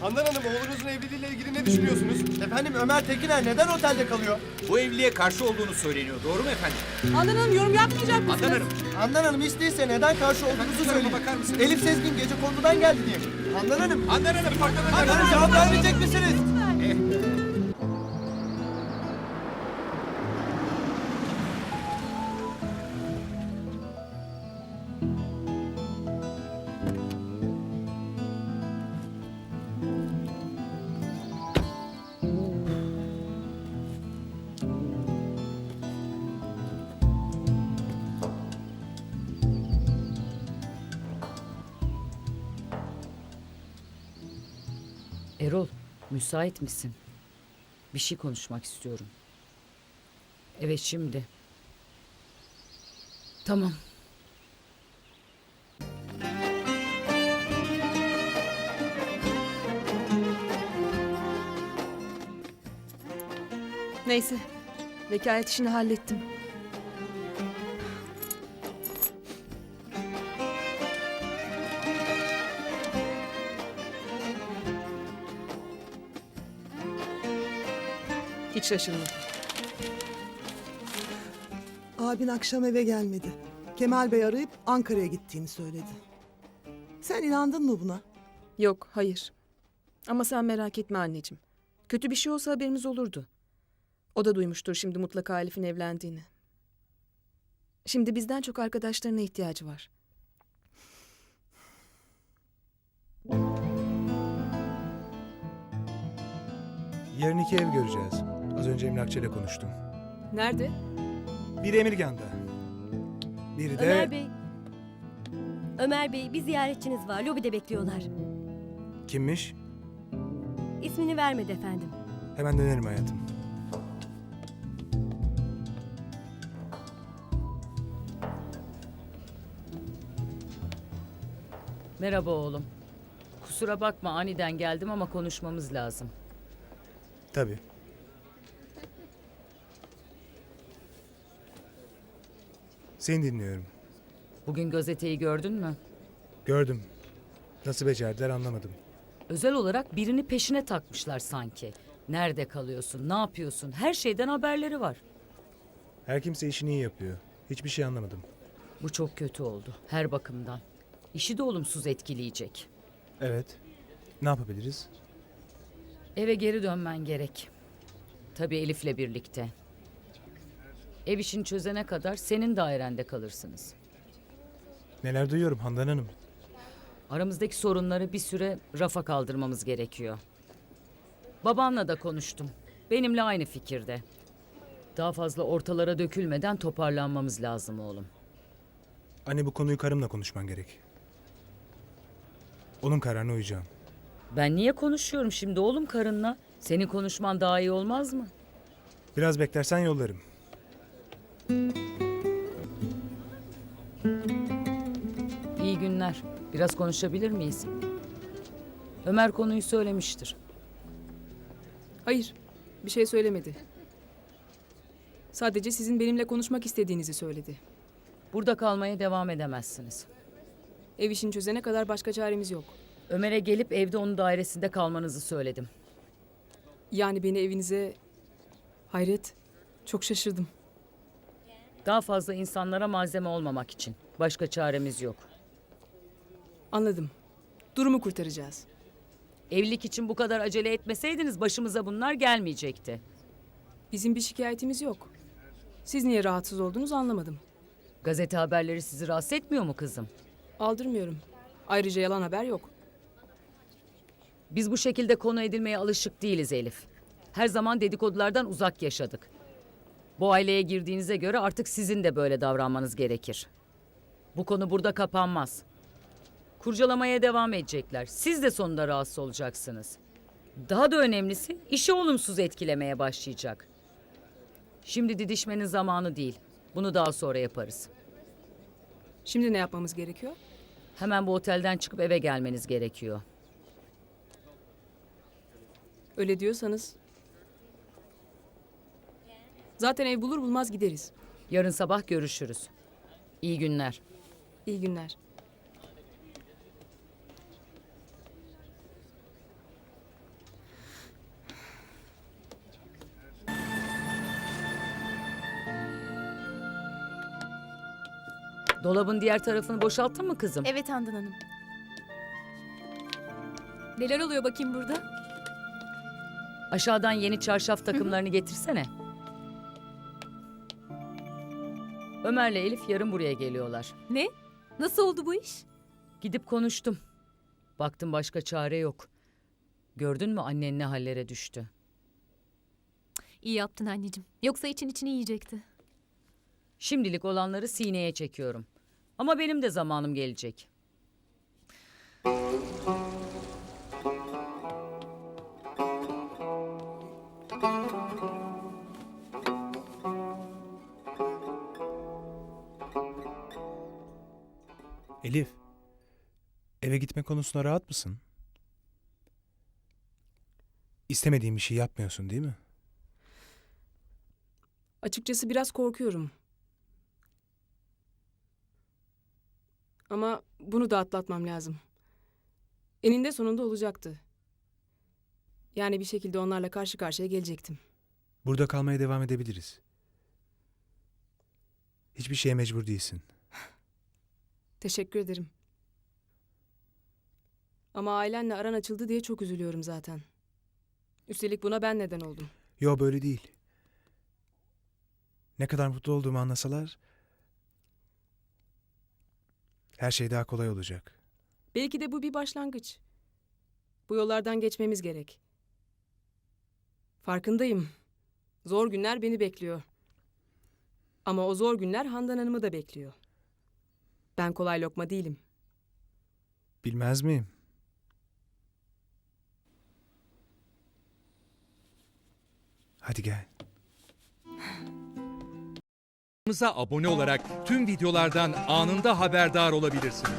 Handan Hanım oğlunuzun evliliğiyle ilgili ne düşünüyorsunuz? Efendim Ömer Tekiner neden otelde kalıyor? Bu evliliğe karşı olduğunu söyleniyor. Doğru mu efendim? Handan Hanım yorum yapmayacak mısınız? Handan Hanım. Handan Hanım hiç değilse neden karşı olduğunuzu Handan söyleyin. Bakar mısınız? Elif Sezgin gece konudan geldi diye. Handan Hanım. Handan Hanım. Handan Handan Hanım cevap vermeyecek misiniz? Erol, müsait misin? Bir şey konuşmak istiyorum. Evet şimdi. Tamam. Neyse. Vekalet işini hallettim. Hiç şaşırmadım. Abin akşam eve gelmedi. Kemal Bey arayıp Ankara'ya gittiğini söyledi. Sen inandın mı buna? Yok, hayır. Ama sen merak etme anneciğim. Kötü bir şey olsa haberimiz olurdu. O da duymuştur şimdi mutlaka Elif'in evlendiğini. Şimdi bizden çok arkadaşlarına ihtiyacı var. Yarın iki ev göreceğiz. Az önce emlakçıyla konuştum. Nerede? Biri Emirgan'da. Biri de... Ömer Bey. Ömer Bey bir ziyaretçiniz var. Lobide bekliyorlar. Kimmiş? İsmini vermedi efendim. Hemen dönerim hayatım. Merhaba oğlum. Kusura bakma aniden geldim ama konuşmamız lazım. Tabii. Seni dinliyorum. Bugün gazeteyi gördün mü? Gördüm. Nasıl becerdiler anlamadım. Özel olarak birini peşine takmışlar sanki. Nerede kalıyorsun, ne yapıyorsun? Her şeyden haberleri var. Her kimse işini iyi yapıyor. Hiçbir şey anlamadım. Bu çok kötü oldu her bakımdan. İşi de olumsuz etkileyecek. Evet. Ne yapabiliriz? Eve geri dönmen gerek. Tabii Elif'le birlikte. Ev işini çözene kadar senin dairende kalırsınız. Neler duyuyorum Handan Hanım. Aramızdaki sorunları bir süre rafa kaldırmamız gerekiyor. Babanla da konuştum. Benimle aynı fikirde. Daha fazla ortalara dökülmeden toparlanmamız lazım oğlum. Anne bu konuyu karımla konuşman gerek. Onun kararına uyacağım. Ben niye konuşuyorum şimdi oğlum karınla? Senin konuşman daha iyi olmaz mı? Biraz beklersen yollarım. İyi günler. Biraz konuşabilir miyiz? Ömer konuyu söylemiştir. Hayır, bir şey söylemedi. Sadece sizin benimle konuşmak istediğinizi söyledi. Burada kalmaya devam edemezsiniz. Ev işini çözene kadar başka çaremiz yok. Ömer'e gelip evde onun dairesinde kalmanızı söyledim. Yani beni evinize... Hayret, çok şaşırdım. Daha fazla insanlara malzeme olmamak için. Başka çaremiz yok. Anladım. Durumu kurtaracağız. Evlilik için bu kadar acele etmeseydiniz başımıza bunlar gelmeyecekti. Bizim bir şikayetimiz yok. Siz niye rahatsız oldunuz anlamadım. Gazete haberleri sizi rahatsız etmiyor mu kızım? Aldırmıyorum. Ayrıca yalan haber yok. Biz bu şekilde konu edilmeye alışık değiliz Elif. Her zaman dedikodulardan uzak yaşadık. Bu aileye girdiğinize göre artık sizin de böyle davranmanız gerekir. Bu konu burada kapanmaz. Kurcalamaya devam edecekler. Siz de sonunda rahatsız olacaksınız. Daha da önemlisi işi olumsuz etkilemeye başlayacak. Şimdi didişmenin zamanı değil. Bunu daha sonra yaparız. Şimdi ne yapmamız gerekiyor? Hemen bu otelden çıkıp eve gelmeniz gerekiyor. Öyle diyorsanız... Zaten ev bulur bulmaz gideriz. Yarın sabah görüşürüz. İyi günler. İyi günler. Dolabın diğer tarafını boşalttın mı kızım? Evet Handan Hanım. Neler oluyor bakayım burada? Aşağıdan yeni çarşaf takımlarını getirsene. Ömer'le Elif yarın buraya geliyorlar. Ne? Nasıl oldu bu iş? Gidip konuştum. Baktım başka çare yok. Gördün mü annen ne hallere düştü? İyi yaptın anneciğim. Yoksa için içini yiyecekti. Şimdilik olanları sineye çekiyorum. Ama benim de zamanım gelecek. Elif. Eve gitme konusunda rahat mısın? İstemediğin bir şey yapmıyorsun değil mi? Açıkçası biraz korkuyorum. Ama bunu da atlatmam lazım. Eninde sonunda olacaktı. Yani bir şekilde onlarla karşı karşıya gelecektim. Burada kalmaya devam edebiliriz. Hiçbir şeye mecbur değilsin. Teşekkür ederim. Ama ailenle aran açıldı diye çok üzülüyorum zaten. Üstelik buna ben neden oldum. Yo böyle değil. Ne kadar mutlu olduğumu anlasalar her şey daha kolay olacak. Belki de bu bir başlangıç. Bu yollardan geçmemiz gerek. Farkındayım. Zor günler beni bekliyor. Ama o zor günler Handan Hanım'ı da bekliyor. Ben kolay lokma değilim. Bilmez miyim? Hadi gel. Kanalımıza abone olarak tüm videolardan anında haberdar olabilirsiniz.